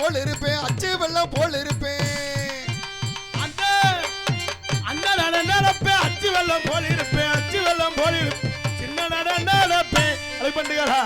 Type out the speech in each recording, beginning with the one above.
போல் இருப்பேன் அச்சு வெள்ளம் போல் இருப்பேன். அந்த அந்த நட நடப்பேன் அச்சு வெள்ளம் போல் இருப்பேன் அச்சு வெள்ளம் போல இருப்பேன் சின்ன நட நடப்பேன் அது பண்டுகளா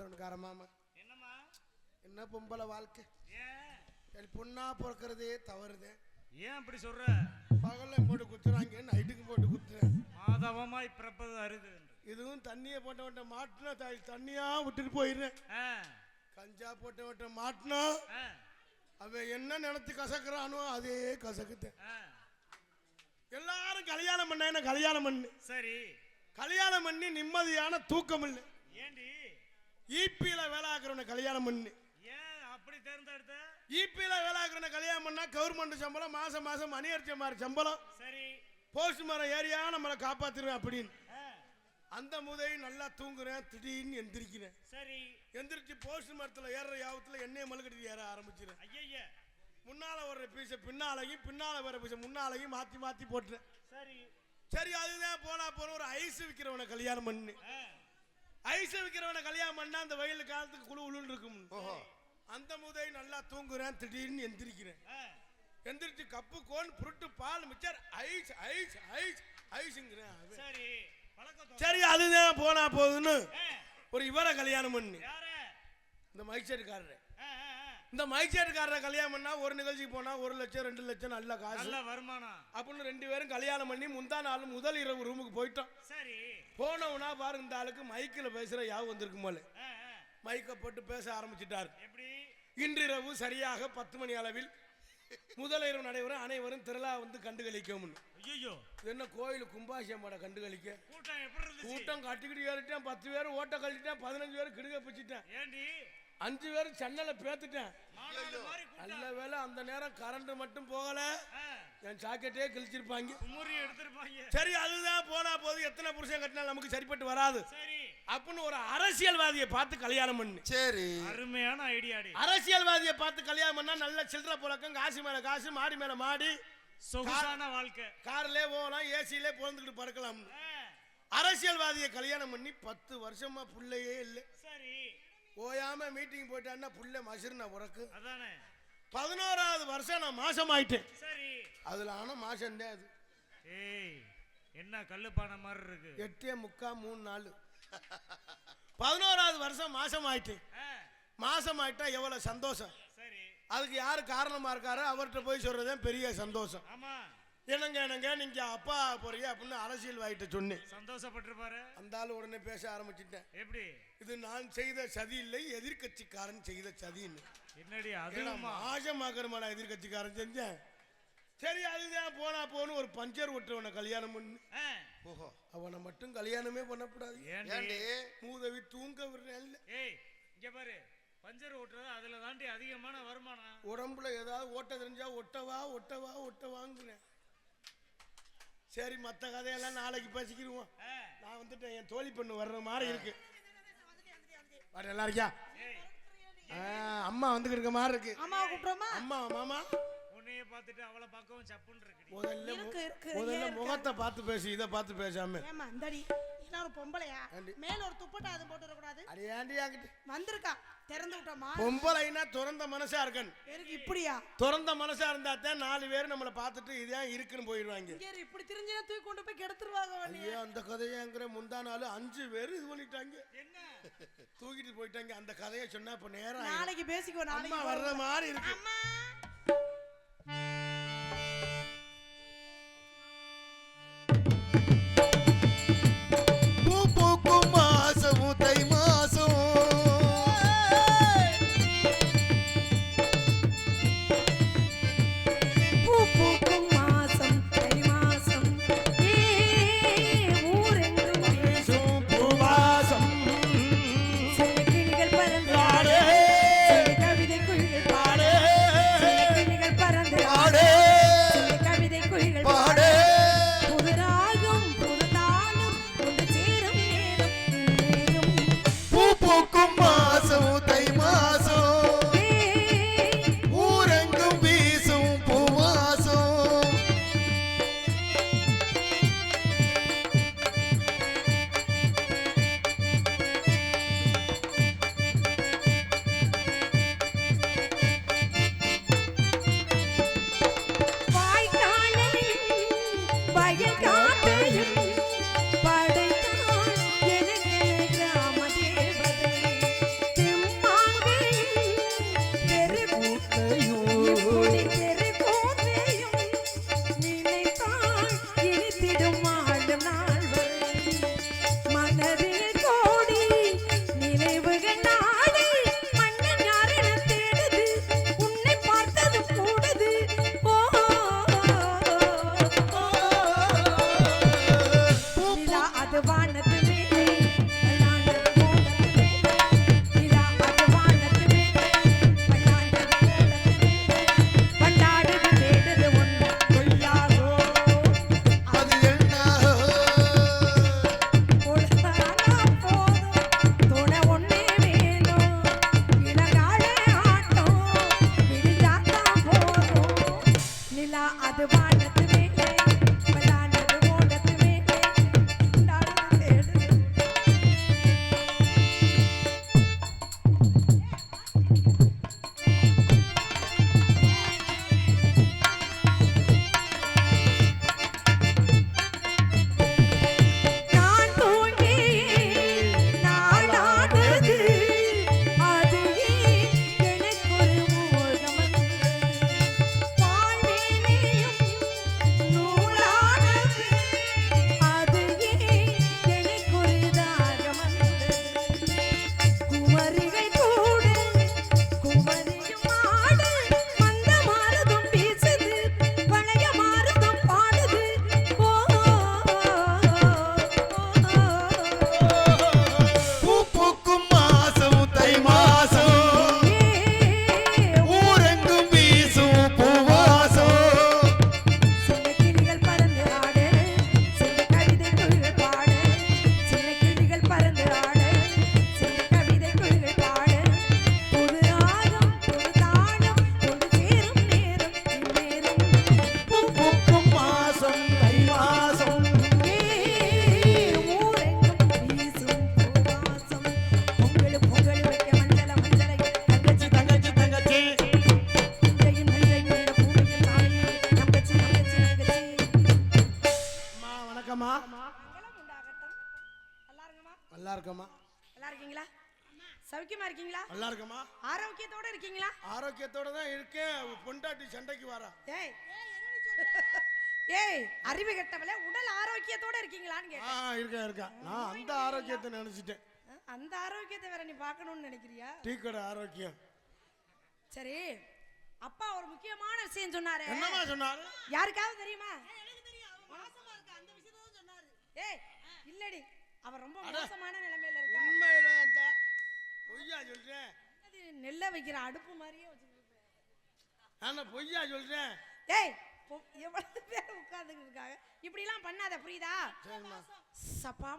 ஆல்ரவுண்ட்கார மாமா என்னம்மா? என்ன பொம்பளை வாழ்க்கை? ஏன்? பொண்ணா பிறக்கிறதே தவறுதே. ஏன் அப்படி சொல்ற? பகல்ல போட்டு குத்துறாங்க நைட்டுக்கு போட்டு குத்துறேன். மாதவமாய் பிறப்பது அரிது இதுவும் தண்ணியை போட்டவன்ட்ட மாட்டினா தண்ணியா விட்டுட்டு போயிடுறேன். கஞ்சா போட்டவன்ட்ட மாட்டினா அவன் என்ன நினைச்சு கசக்குறானோ அதே கசக்குத்தேன். எல்லாரும் கல்யாணம் பண்ண என்ன கல்யாணம் பண்ணு? சரி. கல்யாணம் பண்ணி நிம்மதியான தூக்கம் இல்லை ஏண்டி? ஈபியில வேலை ஆக்குறவனை கல்யாணம் பண்ணு. ஏன் அப்படி தேர்ந்தெடுத்த? ஈபியில வேலை ஆக்குறவனை கல்யாணம் பண்ணா கவர்மெண்ட் சம்பளம் மாசம் மாசம் மணி அடிச்ச மாதிரி சம்பளம். சரி. போஸ்ட் மரம் ஏரியா நம்மளை காப்பாத்திருவேன் அப்படின்னு. அந்த முதல் நல்லா தூங்குறேன் திடீர்னு எந்திரிக்கிறேன். சரி. எந்திரிச்சு போஸ்ட் மரத்துல ஏறுற யாவத்துல எண்ணெயை மலுக்கட்டி ஏற ஆரம்பிச்சிடுறேன் ஐயய்ய. முன்னால வர்ற பீஸை பின்னாலையும் பின்னால வர்ற பீஸை முன்னாலையும் மாத்தி மாத்தி போட்டுறேன் சரி. சரி அதுதான் போனா போற ஒரு ஐஸ் விற்கிறவனை கல்யாணம் பண்ணு. ஐஸ் விற்கிறவனை கல்யாணம் பண்ணா அந்த வெயில் காலத்துக்கு குழு உளுன்னு இருக்கும். ஓஹோ. அந்த முதல் நல்லா தூங்குறேன் திடீர்னு எந்திரிக்கிறேன். எந்திரிச்சு கப்பு கோன் புருட்டு பால் மிச்சர் ஐஸ் ஐஸ் ஐஸ் ஐஸுங்கிறேன். சரி சரி அதுதான் போனா போகுதுன்னு ஒரு இவரை கல்யாணம் பண்ணு. இந்த மைச்சேட்டுக்காரரை. இந்த மைச்சேட்டுக்காரரை கல்யாணம் பண்ணா ஒரு நிகழ்ச்சிக்கு போனா ஒரு லட்சம் ரெண்டு லட்சம் நல்ல காசு. நல்ல வருமானம். அப்படின்னு ரெண்டு பேரும் கல்யாணம் பண்ணி முந்தா நாள் முதல் இரவு ரூமுக்கு போயிட்டோம். சரி. போனவனா பாருங்க இந்த ஆளுக்கு மைக்கில் பேசுற யாவும் வந்திருக்கும் போல. மைக்கை போட்டு பேச ஆரம்பிச்சிட்டார். எப்படி? இன்றிரவு சரியாக பத்து மணி அளவில் முதல் இரவு நடைபெறும் அனைவரும் திருவிழா வந்து கண்டுகளிக்கும் ஐயோ இது என்ன கோயில் கும்பாசியம் பட கண்டுகளிக்க? கூட்டம் கட்டிக்கிட்டு ஏறிட்டேன் பத்து பேர் ஓட்ட கழட்டிட்டேன் பதினஞ்சு பேர் கிடுக பிச்சுட்டேன். ஏண்டி? அஞ்சு பேர் சென்னலை பேத்துட்டேன். நல்ல வேளை அந்த நேரம் கரண்ட் மட்டும் போகல. என் ஜாக்கெட்டே கிழிச்சிருப்பாங்க. குமுறி எடுத்திருப்பாங்க. சரி அதுதான் போனா போது எத்தனை புருஷன் கட்டினாலும் நமக்கு சரிப்பட்டு வராது. சரி. அப்படின்னு ஒரு அரசியல்வாதியை பார்த்து கல்யாணம் பண்ணு. சரி. அருமையான ஐடியாடி அரசியல்வாதியை பார்த்து கல்யாணம் பண்ணா நல்ல சில்லற புழக்கம் காசு மேல காசு மாடி மேல மாடி. சொகுசான வாழ்க்கை. கார்லயே போகலாம் ஏசிலே பிறந்துக்கிட்டு பறக்கலாம். அரசியல்வாதியை கல்யாணம் பண்ணி பத்து வருஷமா புள்ளையே இல்லை. சரி. ஓயாம மீட்டிங் போயிட்டான்னா புள்ள மசிறுனா உறக்கு. அதானே. பதினோராவது வருஷம் நான் மாசம் ஆயிட்டேன் சரி. அதுல ஆனா மாசம் அது? ஏய் என்ன கல்லுப்பான மாதிரி இருக்கு? எட்டே முக்கா மூணு நாள் பதினோராவது வருஷம் மாசம் ஆயிட்டேன் மாசம் ஆயிட்டா எவ்வளவு சந்தோஷம். சரி. அதுக்கு யாரு காரணமா இருக்காரோ அவர்கிட்ட போய் சொல்றதே பெரிய சந்தோஷம். ஆமா. என்னங்க என்னங்க நீங்க அப்பா போறீங்க அப்படின்னு அரசியல்வாதிட்ட சொன்னேன். சந்தோஷப்பட்டிருப்பாரு. அந்த ஆளு உடனே பேச ஆரம்பிச்சிட்டேன். எப்படி? இது நான் செய்த சதி இல்லை எதிர்க்கட்சிக்காரன் செய்த சதின்னு. என்னடி ஏன்னா அதுவுமா மாசமாக்கிறமான எதிர்க்கட்சிக்காரன் செஞ்சேன். சரி அதுதான் போனா போன்னு ஒரு பஞ்சர் ஒட்டுறவனை கல்யாணம் பண்ணு. ஓஹோ அவனை மட்டும் கல்யாணமே பண்ணக்கூடாது. ஏண்டி? மூதவி தூங்க விடுறேன் ஏய் இங்க பாரு. பஞ்சர் ஓட்டுறது அதுல தாண்டி அதிகமான வருமானம். உடம்புல ஏதாவது ஓட்ட தெரிஞ்சா ஒட்டவா ஒட்டவா ஒட்டவாங்கிறேன். சரி மற்ற கதையெல்லாம் நாளைக்கு பேசிக்கிடுவோம் நான் வந்துட்டேன் என் தோழி பொண்ணு வர்ற மாதிரி இருக்கு. வர நல்லா இருக்கியா? அம்மா வந்துக்கிட்டு இருக்க மாதிரி இருக்கு. அம்மாவை கூப்பிடுறோமா? அம்மா மாமா. உன்னைய பார்த்துட்டு அவளை பார்க்கவும் சப்புன்னு முதல்ல இருக்கு, இருக்கு, முதல்ல இருக்கு? முகத்தை பார்த்து பேசு இதை பார்த்து பேசாம. நீனா ஒரு பொம்பளையா? மேல ஒரு துப்பட்டா அது போட்டு வரக்கூடாது. அடி ஏண்டி என்கிட்ட? வந்திருக்கா. திறந்து விட்டோமா பொம்பளைனா திறந்த மனசா இருக்கணும். எனக்கு இப்படியா? திறந்த மனசா இருந்தா தான் நாலு பேர் நம்மளை பார்த்துட்டு இதான் இருக்குன்னு போயிடுவாங்க. இப்படி திரிஞ்சினா தூக்கி கொண்டு போய் கெடுத்துருவாங்க. ஐயோ அந்த கதையங்கிற முந்தா நாள் அஞ்சு பேர் இது பண்ணிட்டாங்க. தூக்கிட்டு போயிட்டாங்க. அந்த கதையை சொன்னா இப்ப நேரம். நாளைக்கு பேசிக்கோ அம்மா வர்ற. மாதிரி இருக்கு. ஆரோக்கியத்தோட இருக்கீங்களா? ஆரோக்கியத்தோட தான் இருக்கேன் பொண்டாட்டி சண்டைக்கு வரா. ஏய். ஏய் அறிவு கெட்டவளே உடல் ஆரோக்கியத்தோட இருக்கீங்களான்னு ஆ கேட்டேன் இருக்கேன் இருக்கேன் நான் அந்த ஆரோக்கியத்தை நினைச்சிட்டேன். அந்த ஆரோக்கியத்தை வேற நீ பார்க்கணும்னு நினைக்கிறியா? டீ கடை ஆரோக்கியம். சரி அப்பா ஒரு முக்கியமான விஷயம் சொன்னாரு. என்னம்மா சொன்னாரு? யாருக்காவது தெரியுமா? ஏய் இல்லடி. அவர் ரொம்ப மோசமான நிலைமையில இருக்கா உண்மையில பொய்யா சொல்றேன். நெல்லை வைக்கிற அடுப்பு மாதிரியே வச்சிருக்க ஆனா பொய்யா சொல்றேன் ஏய் எவ்வளவு பேர் உட்கார்ந்துட்டு இருக்காங்க? இப்படி எல்லாம் பண்ணாத புரியுதா? சப்பா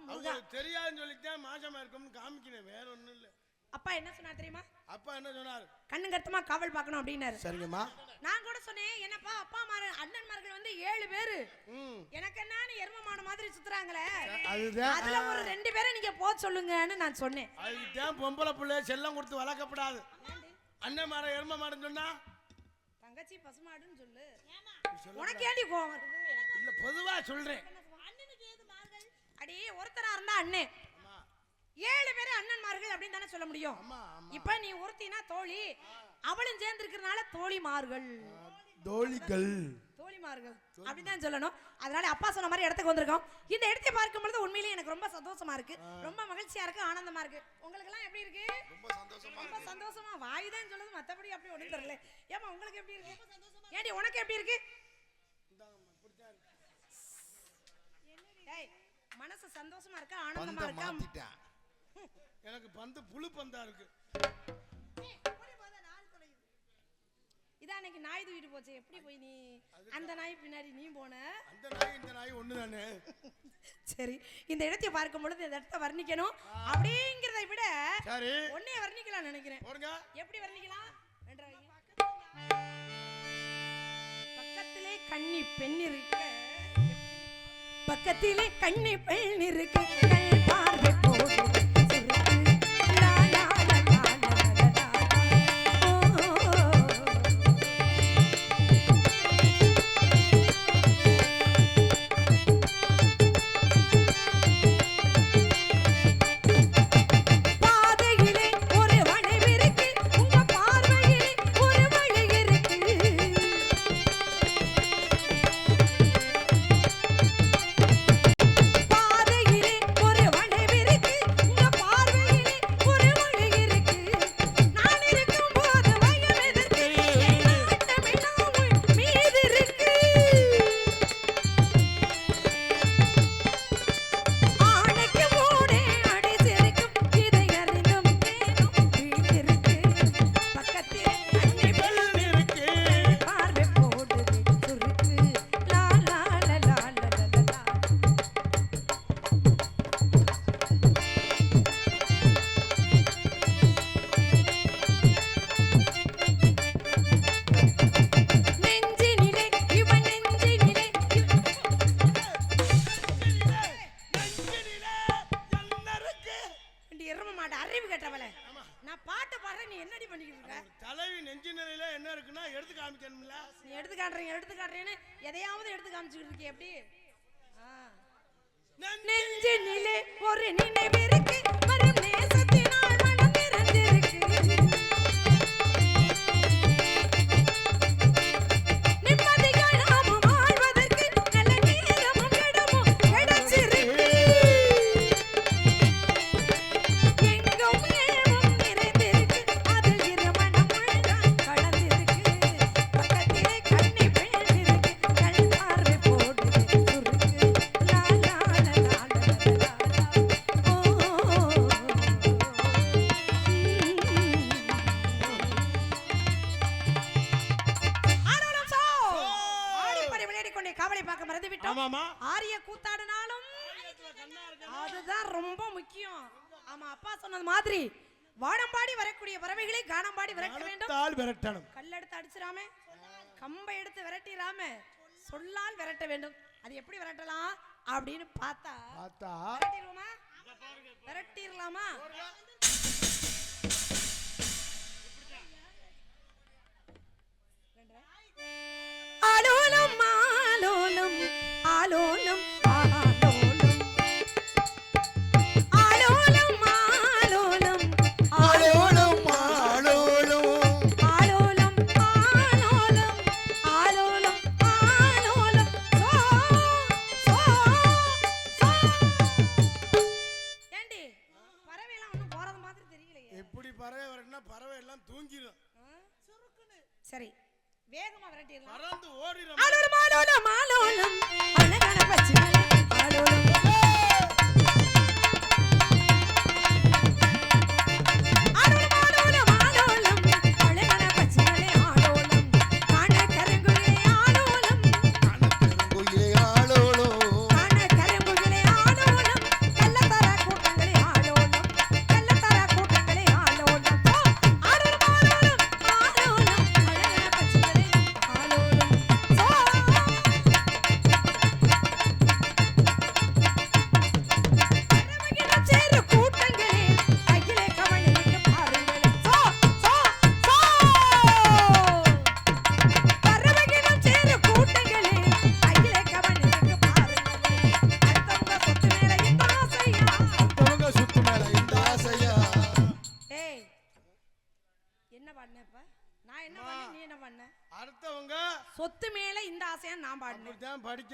தெரியாதுன்னு சொல்லித்தான் மாசமா இருக்கும்னு காமிக்கிறேன் வேற ஒண்ணும் இல்ல. அப்பா என்ன சொன்னார் தெரியுமா? அப்பா என்ன சொன்னார்? கண்ணு கருத்தமா காவல் பார்க்கணும் அப்படின்னாரு. சரிங்கம்மா. நான் கூட சொன்னேன் என்னப்பா அப்பா மாரு அண்ணன்மார்கள் வந்து ஏழு பேரு. ம். எனக்கு என்னன்னு எரும மாடு மாதிரி சுத்துறாங்களே. அதுதான் அதுல ஒரு ரெண்டு பேரை நீங்க போக சொல்லுங்கன்னு நான் சொன்னேன். அதுதான் பொம்பளை பிள்ளைய செல்லம் கொடுத்து வளர்க்கப்படாது. அண்ணன் மாடம் எரும மாடம் சொன்னா? தங்கச்சி பசுமாடுன்னு சொல்லு. உனக்கு ஏடி கோவம்? இல்ல பொதுவா சொல்றேன். அடி ஒருத்தரா இருந்தா அண்ணே. அம்மா ஏழு பேரு அண்ணன்மார்கள் அப்படின்னு தானே சொல்ல முடியும். இப்ப நீ ஒருத்தினா தோழி அவளும் சேர்ந்து இருக்கிறனால தோழிமார்கள். தோழிகள். தோழிமார்கள். அப்படிதான் சொல்லணும். அதனால அப்பா சொன்ன மாதிரி இடத்துக்கு வந்திருக்கோம். இந்த இடத்தை பார்க்கும் பொழுது உண்மையிலேயே எனக்கு ரொம்ப சந்தோஷமா இருக்கு. ரொம்ப மகிழ்ச்சியா இருக்கு ஆனந்தமா இருக்கு. உங்களுக்கு எல்லாம் எப்படி இருக்கு? ரொம்ப சந்தோஷமா வாய் தான் சொல்லுது மத்தபடி அப்படி ஒண்ணும் தெரியல. ஏமா உங்களுக்கு எப்படி இருக்கு? ஏடி உனக்கு எப்படி இருக்கு? மனசு சந்தோஷமா இருக்கா ஆனந்தமா இருக்கா? எனக்கு பந்து புழு பந்தா இருக்கு. இதான் அன்னைக்கு நாய் தூக்கிட்டு போச்சு. எப்படி போய் நீ அந்த நாய் பின்னாடி நீ போன? அந்த நாய் இந்த நாய் ஒண்ணுதானே? சரி இந்த இடத்தை பார்க்கும் பொழுது இந்த இடத்தை வர்ணிக்கணும். அப்படிங்கிறதை விட சரி. ஒன்னே வர்ணிக்கலாம் நினைக்கிறேன். எப்படி வர்ணிக்கலாம். பக்கத்திலே கன்னி பெண் இருக்க. பக்கத்திலே கன்னி பெண் இருக்க. காவலை பார்க்க மறந்து விட்டோம் ஆரிய கூத்தாடினாலும் அதுதான் ரொம்ப முக்கியம். ஆமா அப்பா சொன்னது மாதிரி வானம்பாடி வரக்கூடிய பறவைகளை கானம்பாடி விரட்ட வேண்டும். விரட்டணும். கல்லெடுத்து அடிச்சிராம கம்பை எடுத்து விரட்டிராம சொல்லால் விரட்ட வேண்டும். அது எப்படி விரட்டலாம் அப்படின்னு பார்த்தா பார்த்தா விரட்டிடுவோமா? விரட்டிடலாமா? ஆலோலம்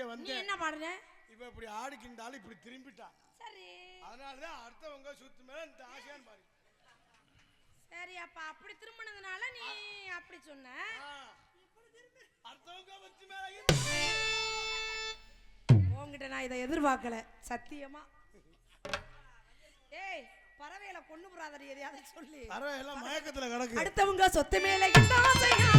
நீ வந்தேன் என்ன பாடுன இப்ப இப்படி ஆடிக்கின்றாலும் இப்படி திரும்பிட்டான் சரி. அதனாலதான் அடுத்தவங்க சுத்து மேல இந்த ஆசையான்னு பாரு சரி அப்ப அப்படி திரும்பினதுனால நீ அப்படி சொன்ன. ஆ. அடுத்தவங்க வச்சு மேல உன்கிட்ட நான் இதை எதிர்பார்க்கல சத்தியமா. ஏய் பறவைகளை கொண்டு போறாதடி எதையாவது சொல்லி. பறவை எல்லாம் மயக்கத்துல கிடக்கு. அடுத்தவங்க சொத்து மேல இந்த ஆசையா?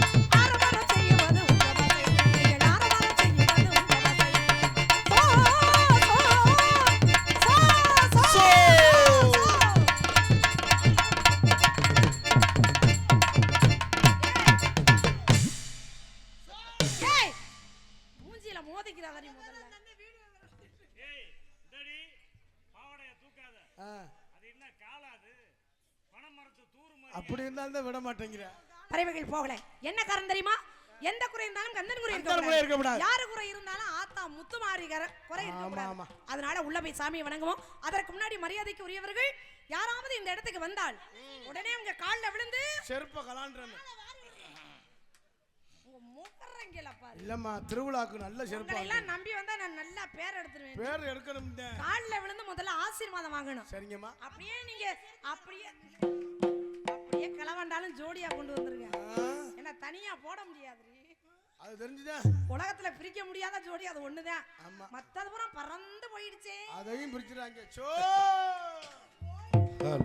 அப்படி இருந்தாலும் தான் விட மாட்டேங்கிற. பறவைகள் போகல. என்ன காரணம் தெரியுமா? எந்த குறை இருந்தாலும் கந்தன் குறை கந்தன் குறை இருக்கக்கூடாது. யாரு குறை இருந்தாலும் ஆத்தா முத்துமாரி குறை ஆமா. அதனால உள்ள போய் சாமியை வணங்குவோம். அதற்கு முன்னாடி மரியாதைக்கு உரியவர்கள் யாராவது இந்த இடத்துக்கு வந்தால் உடனே உங்க கால்ல விழுந்து செருப்ப கலான்றமே இல்லம்மா திருவிழாக்கு நல்ல செருப்பா எல்லாம் நம்பி வந்தா நான் நல்லா பேர் எடுத்துருவேன். பேர் எடுக்கணும் கால்ல விழுந்து முதல்ல ஆசீர்வாதம் வாங்கணும். சரிங்கம்மா. அப்படியே நீங்க அப்படியே கிளவண்டாலும் ஜோடியா கொண்டு வந்துருங்க. ஏன்னா தனியா போட முடியாது அது தெரிஞ்சுதான் உலகத்துல பிரிக்க முடியாத ஜோடி அது ஒண்ணுதான். ஆமா. மத்தது பூரா பறந்து போயிடுச்சே. அதையும் பிரிச்சுறாங்க. சோ! ஹலோ